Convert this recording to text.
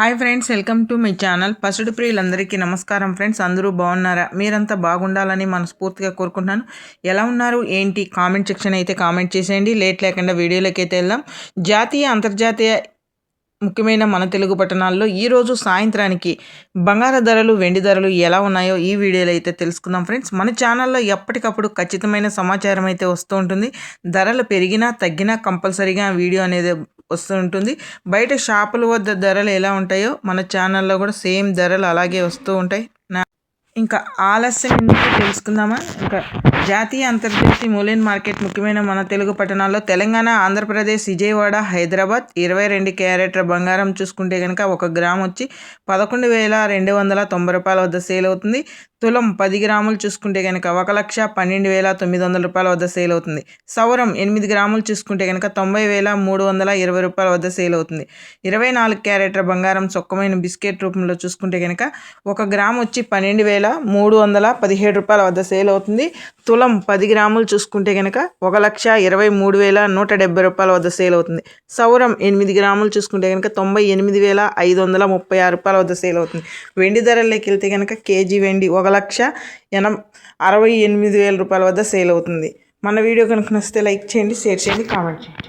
Hi friends welcome to my channel పసుడు ప్రియులందరికీ నమస్కారం friends. అందరూ బాగున్నారా? మీరంతా బాగుండాలని మనస్ఫూర్తిగా కోరుకుంటున్నాను. ఎలా ఉన్నారు? ఏంటి? కామెంట్ సెక్షన్ అయితే కామెంట్ చేసేయండి. లేట్ లేకుండా వీడియోలోకి అయితే వెళ్దాం. జాతీయ అంతర్జాతీయ ముఖ్యమైన మన తెలుగు పట్టణాల్లో ఈరోజు సాయంత్రానికి బంగార ధరలు వెండి ధరలు ఎలా ఉన్నాయో ఈ వీడియోలో అయితే తెలుసుకుందాం ఫ్రెండ్స్. మన ఛానల్లో ఎప్పటికప్పుడు ఖచ్చితమైన సమాచారం అయితే వస్తూ ఉంటుంది. ధరలు పెరిగినా తగ్గినా కంపల్సరీగా వీడియో అనేది వస్తూ ఉంటుంది. బయట షాపుల వద్ద ధరలు ఎలా ఉంటాయో మన ఛానల్లో కూడా సేమ్ ధరలు అలాగే వస్తూ ఉంటాయి. ఇంకా ఆలస్యం ఎందుకు తెలుసుకుందామా? ఇంకా జాతీయ అంతర్జాతీయ మూలైన మార్కెట్ ముఖ్యమైన మన తెలుగు పట్టణాల్లో తెలంగాణ ఆంధ్రప్రదేశ్ విజయవాడ హైదరాబాద్ ఇరవై రెండు క్యారెట్ల బంగారం చూసుకుంటే కనుక ఒక గ్రామ్ వచ్చి పదకొండు వేల రెండు వందల తొంభై రూపాయల వద్ద సేల్ అవుతుంది. తులం పది గ్రాములు చూసుకుంటే కనుక ఒక లక్ష పన్నెండు వేల తొమ్మిది వందల రూపాయల వద్ద సేల్ అవుతుంది. సౌరం ఎనిమిది గ్రాములు చూసుకుంటే కనుక తొంభై వేల మూడు వందల ఇరవై రూపాయల వద్ద సేల్ అవుతుంది. ఇరవై నాలుగు క్యారెట్ల బంగారం సొక్కమైన బిస్కెట్ రూపంలో చూసుకుంటే కనుక ఒక గ్రామ్ వచ్చి పన్నెండు వేల మూడు వందల పదిహేడు రూపాయల వద్ద సేల్ అవుతుంది. తులం పది గ్రాములు చూసుకుంటే కనుక ఒక లక్ష ఇరవై మూడు వేల నూట డెబ్బై రూపాయల వద్ద సేల్ అవుతుంది. సౌరం ఎనిమిది గ్రాములు చూసుకుంటే కనుక తొంభై ఎనిమిది వేల ఐదు వందల ముప్పై ఆరు రూపాయల వద్ద సేల్ అవుతుంది. వెండి ధరల్లోకి వెళ్తే కనుక కేజీ వెండి ఒక లక్ష ఎనం అరవై ఎనిమిది వేల రూపాయల వద్ద సేల్ అవుతుంది. మన వీడియో కనుక నచ్చితే లైక్ చేయండి షేర్ చేయండి కామెంట్ చేయండి.